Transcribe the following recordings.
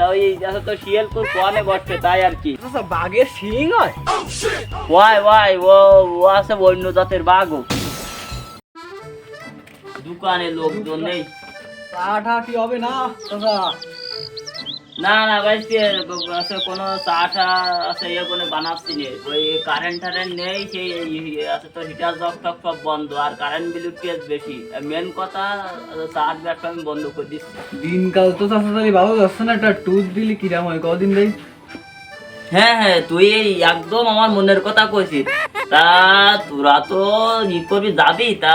তা ওই আছে তো শিয়াল তো কোয়ানে বসছে তাই আর কি। বাঘের সিং হয়। ওয়াই ওয়াই ও ও আছে অন্য জাতের বাঘও। দোকানে লোকজন নেই। চা কি হবে না চাচা না না ভাই আছে কোনো চা টা আছে ইয়ে কোনো বানাচ্ছি নে। ওই কারেন্ট টারেন্ট নেই সেই আছে তো হিটার টক সব বন্ধ আর কারেন্ট বিলুর কেস বেশি। মেন কথা চার ব্যবসা আমি বন্ধ করে দিচ্ছি। দিনকাল তো চাচা তালি ভালো যাচ্ছে না একটা টুথ দিলি কিরাম হয়? কদিন দেই? হ্যাঁ হ্যাঁ তুই একদম আমার মনের কথা কইছিস। তা তোরা তো ই করবি যাবি? তা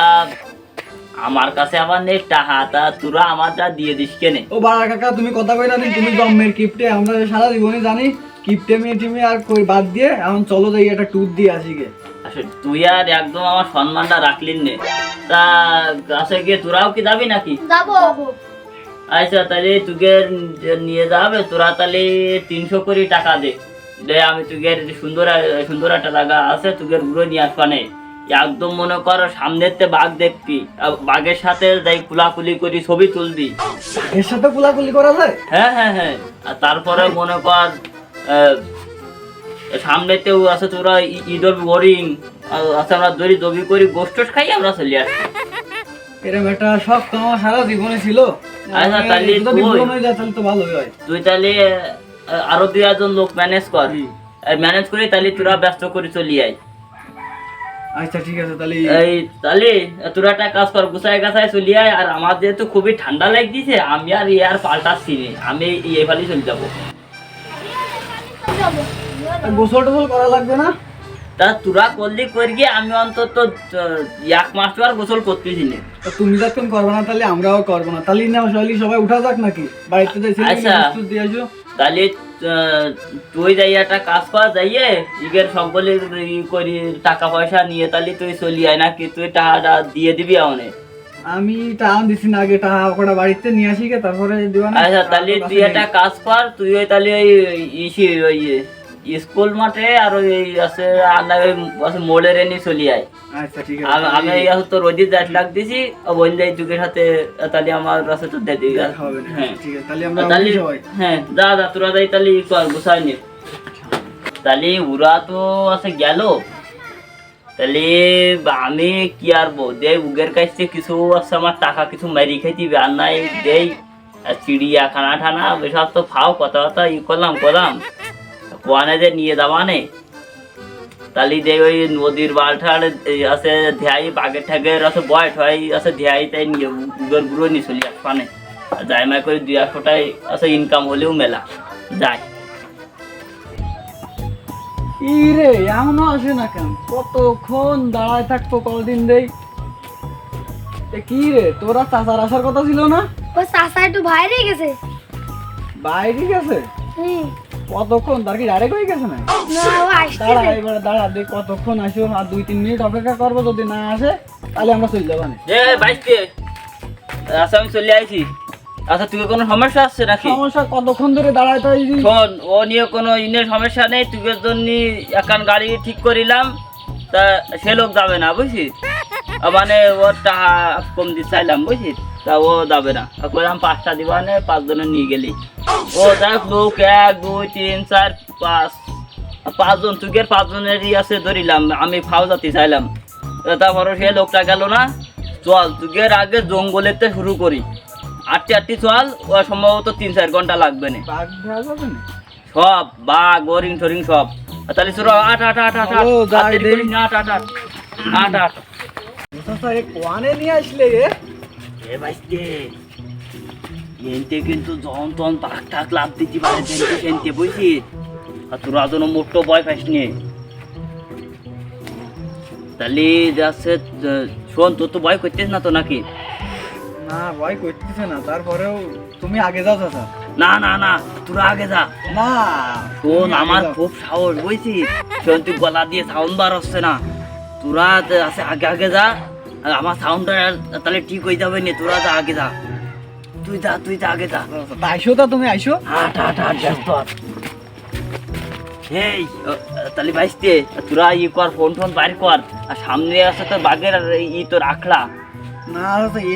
আমার কাছে আবার নেই টাহা তা তোরা আমারটা দিয়ে দিস কেনে? ও বাড়া কাকা তুমি কথা কই না তুমি জন্মের কিপটে আমরা সারা জীবনে জানি কিপটে মেয়ে টিমে আর কই বাদ দিয়ে এখন চলো যাই একটা টুথ দিয়ে আসি গে। আসলে তুই আর একদম আমার সম্মানটা রাখলি নে। তা কাছে গিয়ে তোরাও কি যাবি নাকি? যাব। আচ্ছা তাহলে তোকে নিয়ে যাবে তোরা তাহলে তিনশো করে টাকা দে। দে আমি তোকে সুন্দর সুন্দর একটা জায়গা আছে তোকে ঘুরে নিয়ে আসবানে একদম মনে কর সামনেতে বাঘ দেখবি বাঘের সাথে যাই কুলাকুলি করি ছবি তুলবি এর সাথে কুলাকুলি করা যায়? হ্যাঁ হ্যাঁ হ্যাঁ। আর তারপরে মনে কর সামনেতেও আছে তোরা ই- ঈদর বোরিং আছে আমরা দড়ি দবি করি গোষ্ঠ খাই আমরা চলে আসি। এরকম একটা শখ তোমার সারা জীবনে ছিল। আচ্ছা, তাহলে তুই- তো ভালোই হয়। তুই তাহলে আরও দুই একজন লোক ম্যানেজ কর। ম্যানেজ করে তাহলে তোরা ব্যস্ত করে চলি আয়। আচ্ছা ঠিক আছে তাহলে এই তাহলে তোরা একটা কাজ কর গুছায় গাছায় চলি আয় আর আমার যেহেতু খুবই ঠান্ডা লাগতেছে আমি আর ইয়ে আর পাল্টাচ্ছি নে। আমি এই ফালি চলে যাব। গোসল টোসল করা লাগবে না? তা তোরা করলি করি গিয়ে আমি অন্তত এক মাস তো আর গোসল করতেছি না। তো তুমি যখন করবে না তাহলে আমরাও করব না। তাহলে না সবাই সবাই উঠা যাক নাকি? বাড়িতে যাই আচ্ছা। তাহলে তুই যাই একটা কাজ করা যাইয়ে ইগের সকলে ই করি টাকা পয়সা নিয়ে তাহলে তুই চলি আয় নাকি তুই টাকাটা দিয়ে দিবি আমাদের আমি টাকা দিছি না আগে টাকা ওটা বাড়িতে নিয়ে আসি তারপরে দিবা না। আচ্ছা তাহলে তুই একটা কাজ কর তুই ওই তাহলে ওই ইসি ওই স্কুল মাঠে আর ওই আছে আছে মোড়ের এনে চলি আয়। আচ্ছা ঠিক আমি আমি এই আছে তোর ওই লাগ দিছি বোন যাই যুগের সাথে তাহলে আমার কাছে তো দিয়ে দিবি না। হ্যাঁ। ঠিক আছে তাহলে আমরা তাহলে হ্যাঁ যা তোরা যাই তাহলে কর গুছাই নে। তাহলে ওরা তো আছে গেল। তাহলে আমি কি আর বো দে উগের কাছ কিছু আছে আমার টাকা কিছু মারি খাইতি আর নাই দেই। চিড়িয়াখানা ঠানা এসব তো ফাও কথা কথা ই করলাম করলাম। কোয়ানে যে নিয়ে যাবা নে। তাহলে দে ওই নদীর বালঠার আছে ধ্যাই বাগের ঠাগের আছে বয় ঠয় আছে ধ্যাই তাই নিয়ে উগের গুঁড়ো নিয়ে চলি আসবানে যাই মাই করে দুই একশোটাই আছে ইনকাম হলেও মেলা। যায় ই রে এমনও আসে না কেন? কতক্ষণ দাঁড়ায় থাকব কতদিন দেই? কি রে তোরা চাচার আসার কথা ছিল না? ওই চাষা একটু বাইরে গেছে। বাইরে গেছে? হুম। কতক্ষণ? তার কি ডাইরেক্ট হয়ে গেছে না না দাঁড়া এবারে দাঁড়া দেখ কতক্ষণ আর দুই তিন মিনিট অপেক্ষা করব যদি না আসে তাহলে আমরা চলে যাব না আচ্ছা আমি চলে আইছি। আচ্ছা তুই কোনো সমস্যা আসছে নাকি? সমস্যা কতক্ষণ ধরে দাঁড়ায় তাই শোন ও নিয়ে কোনো ইনের সমস্যা নেই তুই জন্য একান গাড়ি ঠিক করিলাম। তা সে লোক যাবে না বুঝছিস? মানে ওর টাকা কম দিতে চাইলাম বুঝছিস? তা ও যাবে না। কইলাম পাঁচটা দিবানে পাঁচজনে নিয়ে গেলি। ও দেখ লোক এক দুই তিন চার পাঁচ। পাঁচজন তুই পাঁচজনেরই আছে ধরিলাম আমি ফাও যাতে চাইলাম। তারপরে সে লোকটা গেল না। চল তুই আগে জঙ্গলেতে শুরু করি। আটটি আটটি চল ও সম্ভবত তিন চার ঘণ্টা লাগবে না। না? সব বাঘ হরিং টরিং সব। তাহলে চলো আট আট আট আট আট। না, আট আট আট আট আট চাচা এ বাইস্তে এনতে কিন্তু টাক লাভ দিতে পারে এনতে এনতে বুঝছিস? আর তোরা যেন মোটো ভয় পাইস নে। তাহলে যাচ্ছে শোন তোর তো ভয় করতিস না তো নাকি? না ভয় করতেছে না তারপরেও তুমি আগে যাও চাচা। না না না তোরা আগে যা। না। শোন আমার খুব সাহস বুঝছিস? শোন তুই গলা দিয়ে সাউন্ড বার হচ্ছে না। তোরা আছে আগে আগে যা। আর আমার সাউন্ডটা তাহলে ঠিক হয়ে যাবে নি তোরা যা আগে যা। তুই যা তুই যা আগে যা। তা আইসো তা তুমি আইসো। হাট হাট হাট ব্যস্ত এই তাহলে ভাইস্তে তোরা ই কর ফোন টোন বাইর কর। আর সামনে আছে তো বাঘের আর ই তো রাখলা না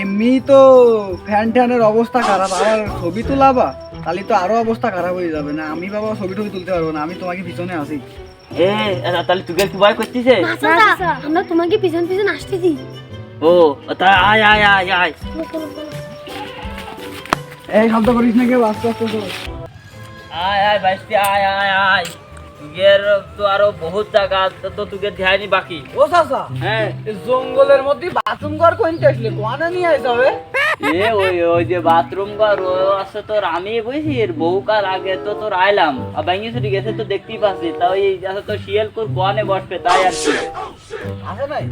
এমনি তো ফ্যান ট্যানের অবস্থা খারাপ আবার ছবি তোলাবা তাহলে তো আরও অবস্থা খারাপ হয়ে যাবে না। আমি বাবা ছবি টবি তুলতে পারব না আমি তোমাকে পিছনে আসি এ তাহলে তুই কি ভয় চাচা আমরা তোমাকে পিছন পিছন আসতেছি। ও তা আয় আয় আয় আয়। এই শব্দ করিস না কেউ আস্তে আস্তে আয় আয় আয় আয় আয়। তুগের তো আরও বহুত জায়গা তো- তো তুগের ধ্যানই বাকি। ও চাচা হ্যাঁ। জঙ্গলের মধ্যে বাথরুম ঘর কোনটা আসলে? কোয়ানা নিয়ে আইতে হবে? এ ওই ওই যে বাথরুম ঘর ও আছে তোর আমি বুঝছি বহু কাল আগে তো তোর আইলাম। আর ছুটি গেছে তো দেখতেই পাচ্ছি। তা ওই আছে তো শিয়ালকুর কোয়ানে বসবে তাই আর কি। আছে নাই?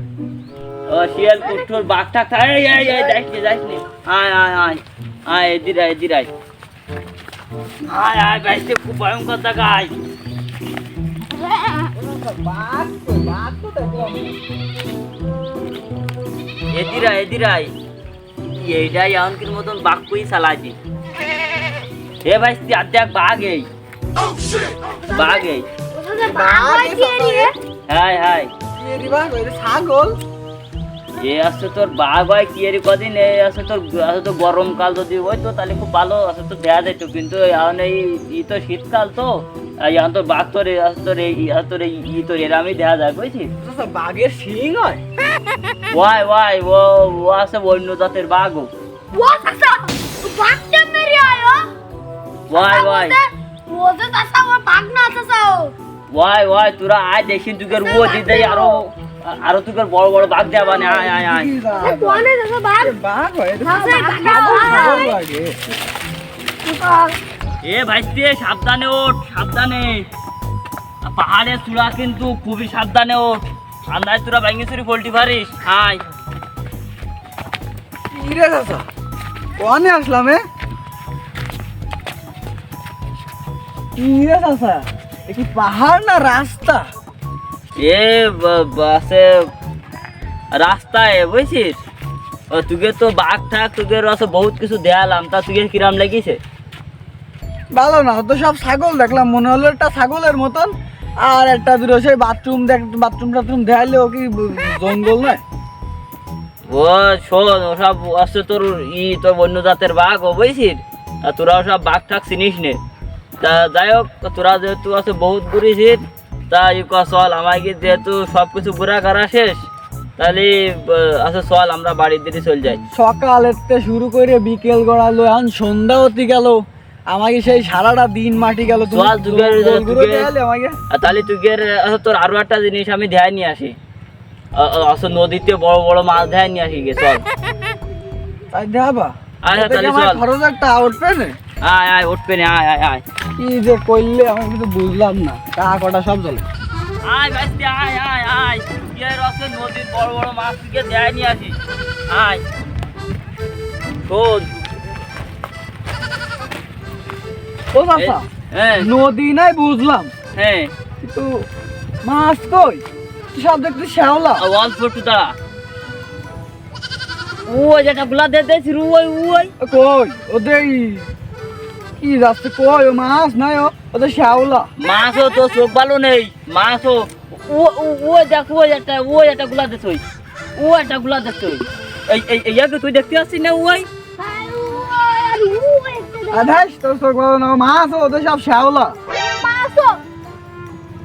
ও শিয়ালকুর তোর বাঘ ঠাক এই এই এই যাইনি যাইনি আয় আয় আয়। আয় এদির আয় এদির আয়। আয় আয় বাইসে খুব ভয়ঙ্কর জায়গা আয়। এদির আয় এদির আয়। এইটাই এমনকির মতন বাঘ কই চালাইছি। এ ভাই তুই আর দেখ বাঘ এই। বাঘ এই। হাই হাই কি দিবা কইলে ছাগল। এ আছে তোর বাঘ হয় কি এর কদিন এ আছে তোর আছে তো গরমকাল যদি তো তাহলে খুব ভালো আছে তো দেয়া যেত কিন্তু এখন এই ই তো শীতকাল তো এখন তোর বাঘ তোর তোর এই তোর এই ই তোর এরামই দেয়া যায় বুঝছিস? বাঘের শিং হয়। ওয়াই ওয়াই ও ও আছে অন্য জাতের বাঘ ও। ও চাচা বাঘটা ওয়াই ওয়াই। ও যে চাচা ওর বাঘ না চাচা ও ওয়াই ওয়াই তোরা আয় দেখিন তুকের ও দিতে আরও। আরও তুকের বড় বড় বাঘ যাবা না আয় আয় আয়। কোনে চাচা বাঘ? এ বাঘ হয় ভাইস্তে সাবধানে ওঠ সাবধানে। পাহাড়ে চূড়া কিন্তু খুবই সাবধানে ওঠ। আন্দাজ তোরা চুরি পোল্ট্রি পারিস হাই কি রে চাচা আসলাম এ? কি রে চাচা এ কি পাহাড় না রাস্তা? এ ব- ব- আছে রাস্তায় বুঝছিস? ও তুকে তো বাঘ থাক তুকে আছে বহুত কিছু দেয়ালাম তা তুকে কিরাম লাগিছে? ভালো না তো সব ছাগল দেখলাম মনে হলো একটা ছাগলের মতন আর একটা দুটো সেই বাথরুম দেখ বাথরুম টাথরুম দেখাইলে ও কি জঙ্গল নয়? ও শোন ওসব আছে তোর ই তোর অন্য জাতের বাঘ ও বুঝছিস? আর তোরা সব বাঘ ঠাক চিনিস নে। তা যাই হোক তোরা যেহেতু আছে বহুত ঘুরেছিস তা ই ক চল আমাকে যেহেতু সব কিছু ঘোরা করা শেষ তাহলে আহ, আছে চল আমরা বাড়ির দিকে চল যাই। সকালের থেকে শুরু করে বিকেল গড়ালো এখন সন্ধ্যা হতে গেল। আমাকে সেই সারাটা দিন মাটি গেল। চল, তাহলে তুই তোর আরও একটা জিনিস আমি ধ্যান নিয়ে আসি। আ- আ- নদীতে বড় বড় মাছ ধ্যান নিয়ে আসি গে চল। তাই আচ্ছা, তাহলে চল। খরচ একটা না? আয় আয় উঠবে না আয় আয় আয়। কি যে করলে আমি বুঝলাম না। টাকা কটা সব চলে। আয় ভাইস্তি আয় আয় আয়। ইয়ে রসে নদীর বড় বড় মাছ থেকে দেয় নিয়ে আসি আয়। শোন। ও হ্যাঁ নদী নাই বুঝলাম। হ্যাঁ কিন্তু মাছ কই? সব দেখতে শ্যাওলা? একটু দাঁড়া ওই যেটা গুলা দিয়ে দিয়েছি ওই ওই। কই? ওদের কি যাচ্ছে কই ও মাছ নাই ও ওদের শ্যাওলা। মাছও তো চোখ ভালো নেই মাছও ও ও- দেখ ওই একটা ওই একটা গুলা ওই ও একটা গুলা ওই এই এই ইয়াকে তুই দেখতে আসছিস না ওই আধাস তোর চোখ ভালো না মাছ ও, ওদের সব শ্যাওলা।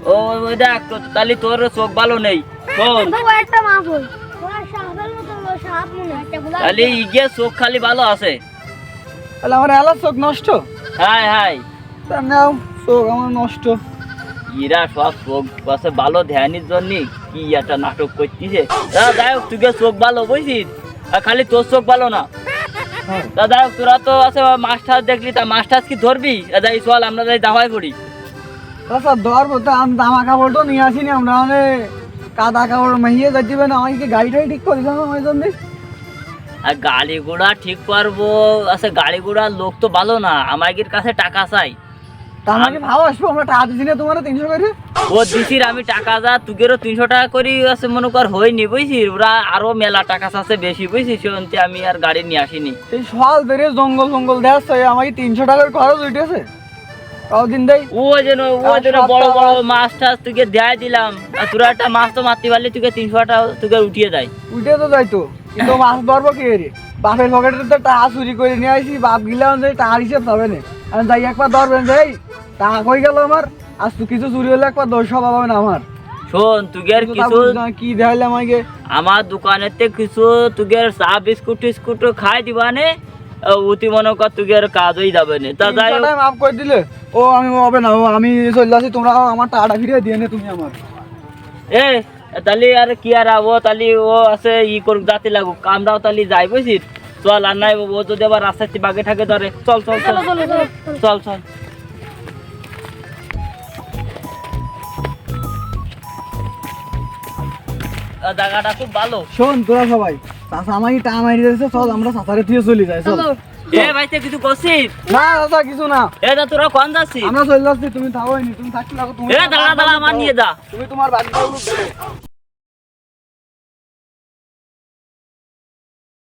ও ওই দেখ তো- তাহলে তোর চোখ ভালো নেই। শোন। একটা মাছগুলা তাহলে ইগে চোখ খালি ভালো আছে। তাহলে আমার এলার চোখ নষ্ট? হাই হাই। তা নাও চোখ আমার নষ্ট। ইরা সব চোখ আছে ভালো ধ্যানের জন্য কি একটা নাটক করতিছে। তা যাই হোক তুই চোখ ভালো বুঝছিস? আর খালি তোর চোখ ভালো না। হ্যাঁ। তা যাই হোক তোরা তো আছে মাছ টাছ দেখলি তা মাছ টাছ কি ধরবি? আর যাই চল আমরা যাই দাওয়াই করি আচ্ছা দর বলতে আমি জামা কাপড় তো নিয়ে আসিনি আমরা কাদা কাপড় মাহিয়ে যাচ্ছিবে না আমাকে কি গাড়ি টাড়ি ঠিক করে দিলাম ওই জন্য? আর গাড়ি ঘোড়া ঠিক করব। আছে গাড়ি ঘোড়া লোক তো ভালো না আমাদের কাছে টাকা চাই। তা আমাকে ভাও আসব? আমরা টাকা দিচ্ছি না তোমার তিনশো করে? ও দিছির আমি টাকা যা তুগেরও তিনশো টাকা করি আছে মনে কর হয়নি বুঝছিস ওরা আরও মেলা টাকা আছে বেশি বুঝছিস সেন্তে আমি আর গাড়ি নিয়ে আসিনি। সেই সকাল ধরে জঙ্গল জঙ্গল আমাকে তিনশো টাকার খরচ উঠেছে কদিন দেই। ও যেন ও যেন বড় বড় মাছ টাছ তুকে দেয় দিলাম। আর তোরা একটা মাছ তো মারতে পারলে তুকে তিনশো টাকা তুকে উঠিয়ে দেয়। উঠে তো যাইতো কিন্তু মাছ ধরবো কি রে বাপের পকেটে তো টাকা চুরি করে নিয়ে আসি বাপ গিলাম যে টাকার হিসেব হবে না। আমি যাই একবার ধরবেন যাই টাকা কই গেল আমার? আজ তো কিছু চুরি হলে একবার সব হবে না আমার। শোন তুগের কিছু কি দেখাইলে আমাকে আমার দোকানেতে কিছু তুগের চা বিস্কুট টিস্কুট খাই দিবানে উতি মনে কর তুগের কাজ হয়ে যাবে না। তা যাই মাফ করে দিলে। ও আমি হবে না ও আমি চলে আসি তোমরা আমার টাকাটা ফিরিয়ে দিয়ে নে তুমি আমার। এ তাহলে আর কি আর আবো তাহলে ও আছে ই করুক যাতে লাগুক। কামরাও তাহলে যাই বুঝছিস? চল আর নাই ও যদি আবার রাস্তাতে বাগে থাকে ধরে। চল চল চল। চলো চলো জায়গাটা খুব ভালো। শোন তোরা সবাই। চাষা আমাকে টাকা মারি দিয়েছে চল আমরা চাষারে দিয়ে চলে যাই চল। এ ভাইতে কিছু করছিস? না চাষা কিছু না। এ না তোরা কোন যাচ্ছিস? আমরা চলে যাচ্ছি তুমি থাকো তুমি থাকতে লাগো তুমি এ দাঁড়া দাঁড়া আমার নিয়ে যা। তুমি তোমার বাড়িটা